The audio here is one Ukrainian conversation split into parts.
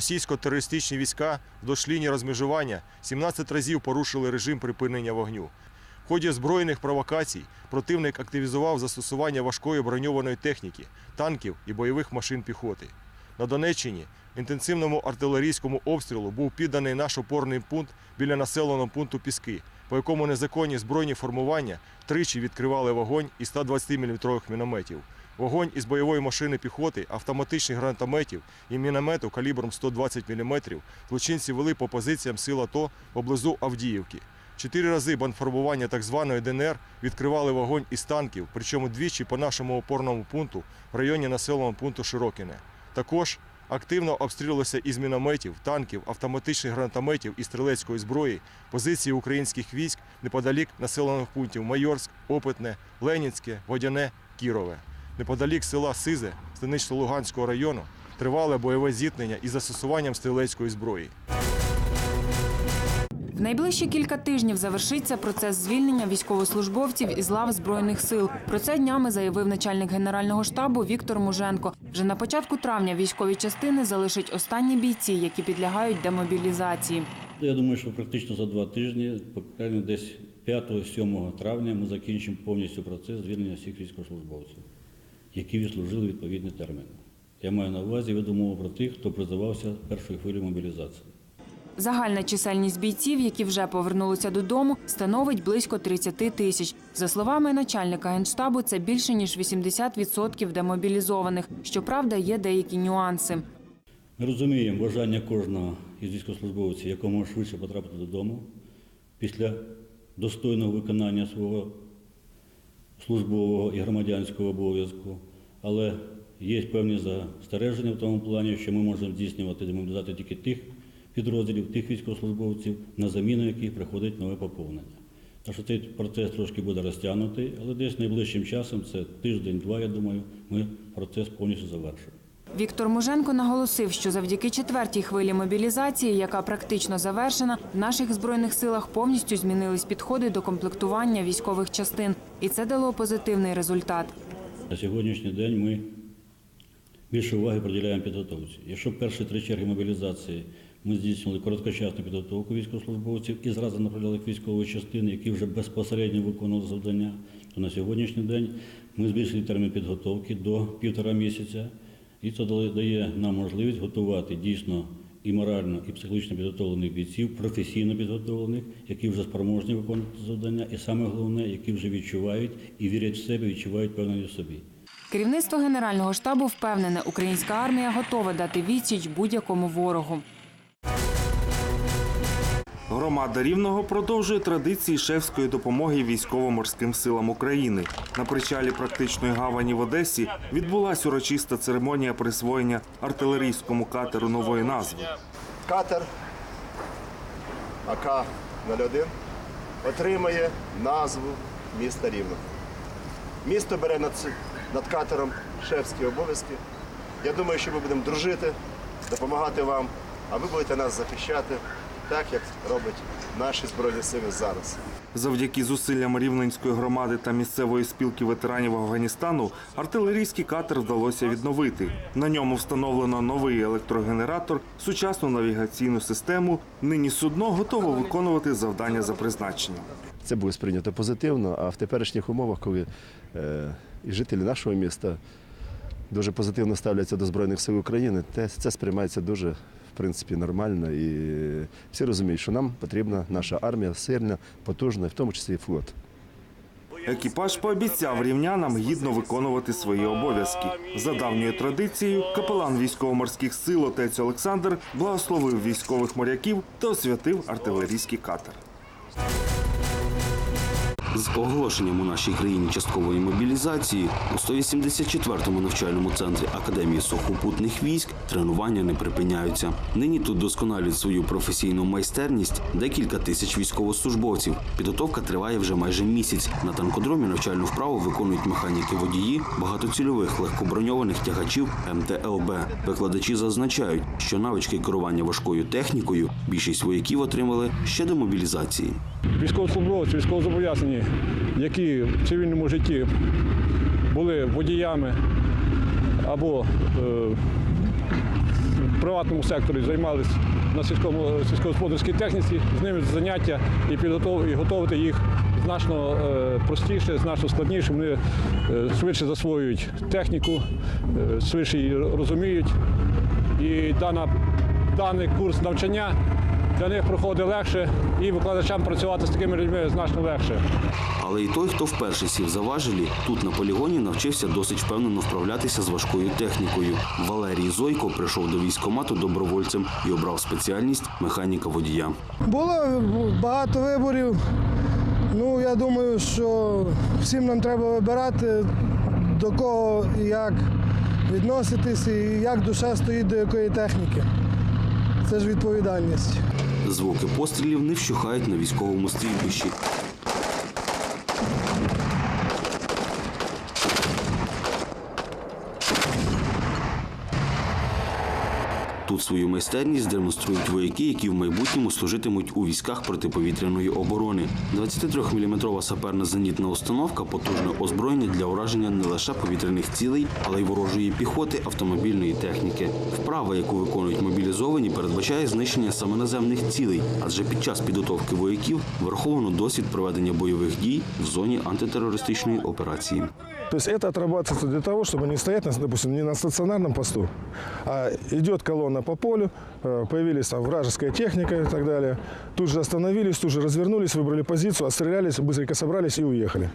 російсько-терористичні війська вдовж лінії розмежування 17 разів порушили режим припинення вогню. В ході збройних провокацій противник активізував застосування важкої броньованої техніки, танків і бойових машин піхоти. На Донеччині інтенсивному артилерійському обстрілу був підданий наш опорний пункт біля населеного пункту Піски, по якому незаконні збройні формування тричі відкривали вогонь із 120-мм мінометів. Вогонь із бойової машини піхоти, автоматичних гранатометів і міномету калібром 120 мм злочинці вели по позиціям сил АТО поблизу Авдіївки. Чотири рази бандформування так званої ДНР відкривали вогонь із танків, причому двічі по нашому опорному пункту в районі населеного пункту Широкине. Також активно обстрілювалися із мінометів, танків, автоматичних гранатометів і стрілецької зброї позиції українських військ неподалік населених пунктів Майорськ, Опитне, Ленінське, Водяне, Кірове. Неподалік села Сизе Станично-Луганського району тривале бойове зіткнення із застосуванням стрілецької зброї. В найближчі кілька тижнів завершиться процес звільнення військовослужбовців із лав збройних сил. Про це днями заявив начальник генерального штабу Віктор Муженко. Вже на початку травня військові частини залишать останні бійці, які підлягають демобілізації. Я думаю, що практично за два тижні, по десь 5-7 травня, ми закінчимо повністю процес звільнення всіх військовослужбовців, які відслужили відповідні терміни. Я маю на увазі веду мову про тих, хто призивався першою хвилею мобілізації. Загальна чисельність бійців, які вже повернулися додому, становить близько 30 тисяч. За словами начальника генштабу, це більше ніж 80% демобілізованих. Щоправда, є деякі нюанси. Ми розуміємо бажання кожного із військовослужбовців якомога швидше потрапити додому після достойного виконання свого службового і громадянського обов'язку. Але є певні застереження в тому плані, що ми можемо здійснювати демобілізацію тільки тих підрозділів, тих військовослужбовців, на заміну яких приходить нове поповнення. Так що цей процес трошки буде розтягнутий, але десь найближчим часом, це тиждень-два, я думаю, ми процес повністю завершимо. Віктор Муженко наголосив, що завдяки четвертій хвилі мобілізації, яка практично завершена, в наших збройних силах повністю змінились підходи до комплектування військових частин, і це дало позитивний результат. На сьогоднішній день ми більше уваги приділяємо підготовці. Якщо перші три черги мобілізації ми здійснювали короткочасну підготовку військовослужбовців і зразу направляли їх в частини, які вже безпосередньо виконували завдання, то на сьогоднішній день ми збільшили термін підготовки до півтора місяця, і це дає- нам можливість готувати дійсно і морально, і психологічно підготовлених бійців, професійно підготовлених, які вже спроможні виконувати завдання, і саме головне, які вже відчувають і вірять в себе, відчувають певною собі. Керівництво Генерального штабу впевнене, українська армія готова дати відсіч будь-якому ворогу. Громада Рівного продовжує традиції шефської допомоги військово-морським силам України. На причалі практичної гавані в Одесі відбулася урочиста церемонія присвоєння артилерійському катеру нової назви. катер АК-01 отримає назву міста Рівно. Місто бере над катером шефські обов'язки. Я думаю, що ми будемо дружити, допомагати вам, а ви будете нас захищати так, як роблять наші Збройні Сили зараз. Завдяки зусиллям рівненської громади та місцевої спілки ветеранів Афганістану артилерійський катер вдалося відновити. На ньому встановлено новий електрогенератор, сучасну навігаційну систему. Нині судно готово виконувати завдання за призначенням. Це буде сприйнято позитивно, а в теперішніх умовах, коли е, і жителі нашого міста дуже позитивно ставляться до Збройних сил України, те, це сприймається дуже принципі нормально. І всі розуміють, що нам потрібна наша армія сильна, потужна, в тому числі і флот. Екіпаж пообіцяв рівнянам гідно виконувати свої обов'язки. За давньою традицією, капелан військово-морських сил отець Олександр благословив військових моряків та освятив артилерійський катер. З оголошенням у нашій країні часткової мобілізації у 184-му навчальному центрі Академії сухопутних військ тренування не припиняються. Нині тут досконалюють свою професійну майстерність декілька тисяч військовослужбовців. Підготовка триває вже майже місяць. На танкодромі навчальну вправу виконують механіки водії багатоцільових легкоброньованих тягачів МТЛБ. Викладачі зазначають, що навички керування важкою технікою більшість вояків отримали ще до мобілізації. Військовослужбовці, військовозобов'язані, які в цивільному житті були водіями або е, приватному секторі займалися на сільському сільськогосподарській техніці, з ними заняття і підготов, і готувати їх значно е, простіше, значно складніше. Вони е, швидше засвоюють техніку, швидше її розуміють. І дана, даний курс навчання для них проходить легше, і викладачам працювати з такими людьми значно легше. Але і той, хто вперше сів за важелі, тут на полігоні навчився досить впевнено вправлятися з важкою технікою. Валерій Зойко прийшов до військкомату добровольцем і обрав спеціальність механіка водія. Було багато виборів. Ну, я думаю, що всім нам треба вибирати, до кого і як відноситись, і як душа стоїть до якої техніки. Це ж відповідальність. Звуки пострілів не вщухають на військовому стрільбищі. Свою майстерність демонструють вояки, які в майбутньому служитимуть у військах протиповітряної оборони. 23-мм саперна зенітна установка потужне озброєння для ураження не лише повітряних цілей, але й ворожої піхоти автомобільної техніки. Вправа, яку виконують мобілізовані, передбачає знищення саме наземних цілей, адже під час підготовки вояків враховано досвід проведення бойових дій в зоні антитерористичної операції. То есть это отрабатывается для того, чтобы не стоять, на- допустим, не на стационарном посту, а идет колонна по полю, э, появились там вражеская техника и так далее. Тут же остановились, тут же развернулись, выбрали позицию, отстрелялись, быстренько собрались и уехали.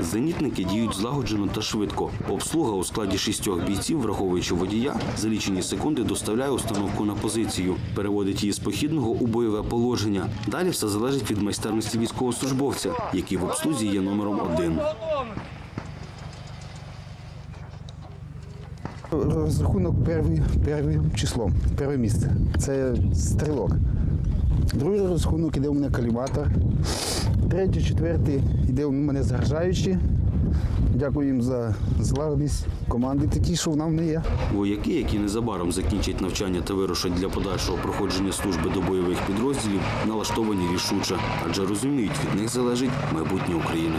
Зенітники діють злагоджено та швидко. Обслуга у складі шістьох бійців, враховуючи водія, за лічені секунди доставляє установку на позицію, переводить її з похідного у бойове положення. Далі все залежить від майстерності військовослужбовця, який в обслузі є номером один. Розрахунок перший, першим числом, перше місце. Це стрілок. Другий розрахунок іде у мене каліматор. Третій, четвертий іде у мене заряджаючі. Дякую їм за злагодність. Команди такі, що в мене є. Вояки, які незабаром закінчать навчання та вирушать для подальшого проходження служби до бойових підрозділів, налаштовані рішуче, адже розуміють, від них залежить майбутнє України.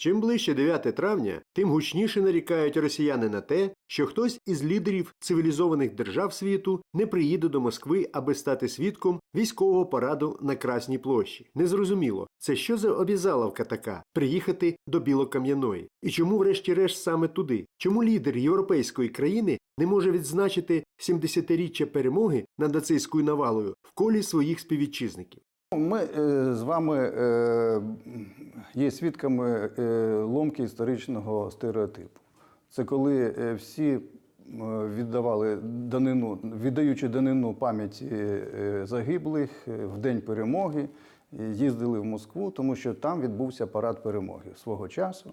Чим ближче 9 травня, тим гучніше нарікають росіяни на те, що хтось із лідерів цивілізованих держав світу не приїде до Москви, аби стати свідком військового параду на Красній площі. Незрозуміло, це що за обізаловка така приїхати до Білокам'яної? І чому, врешті-решт, саме туди? Чому лідер європейської країни не може відзначити 70-річчя перемоги над нацистською навалою в колі своїх співвітчизників? Ми е, з вами е, є свідками е, ломки історичного стереотипу. Це коли всі віддавали данину, віддаючи данину пам'яті загиблих в день перемоги, їздили в Москву, тому що там відбувся парад перемоги свого часу.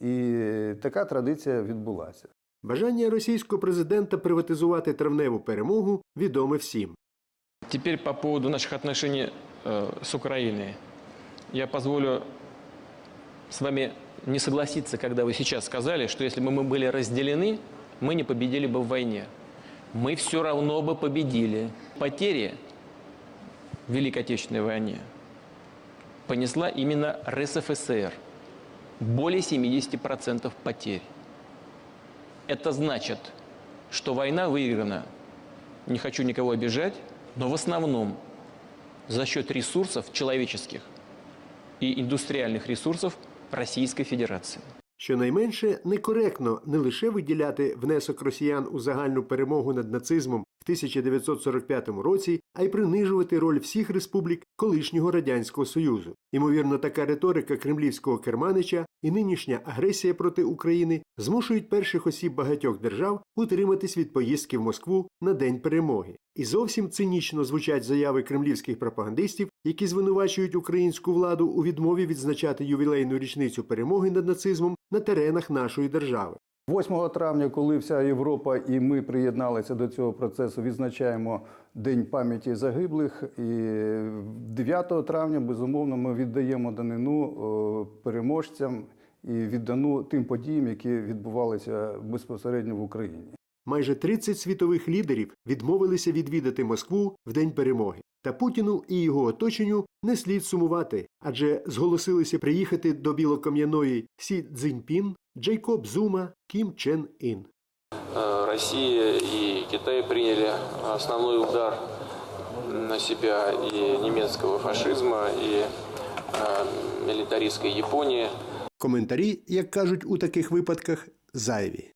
І така традиція відбулася. Бажання російського президента приватизувати травневу перемогу відоме всім. Теперь по поводу наших отношений э, с Украиной. Я позволю с вами не согласиться, когда вы сейчас сказали, что если бы мы были разделены, мы не победили бы в войне. Мы все равно бы победили. Потери в Великой Отечественной войне понесла именно РСФСР. Более 70% потерь. Это значит, что война выиграна, не хочу никого обижать, но в основном за счет ресурсов человеческих и индустриальных ресурсов Российской Федерации. Щонайменше некоректно не лише виділяти внесок росіян у загальну перемогу над нацизмом в 1945 році, а й принижувати роль всіх республік колишнього радянського союзу. Ймовірно, така риторика кремлівського керманича і нинішня агресія проти України змушують перших осіб багатьох держав утриматись від поїздки в Москву на день перемоги. І зовсім цинічно звучать заяви кремлівських пропагандистів, які звинувачують українську владу у відмові відзначати ювілейну річницю перемоги над нацизмом на теренах нашої держави. 8 травня, коли вся Європа і ми приєдналися до цього процесу, відзначаємо День пам'яті загиблих. І 9 травня, безумовно, ми віддаємо данину е, переможцям і віддану тим подіям, які відбувалися безпосередньо в Україні. Майже 30 світових лідерів відмовилися відвідати Москву в день перемоги. Та Путіну і його оточенню не слід сумувати, адже зголосилися приїхати до білокам'яної Сі Цзіньпін, Джейкоб Зума, Кім Чен Ін. Э, Россия и Китай приняли основной удар на себя и немецкого фашизма, и э, милитаристской Японии. Коментарі, як кажуть у таких випадках, зайві.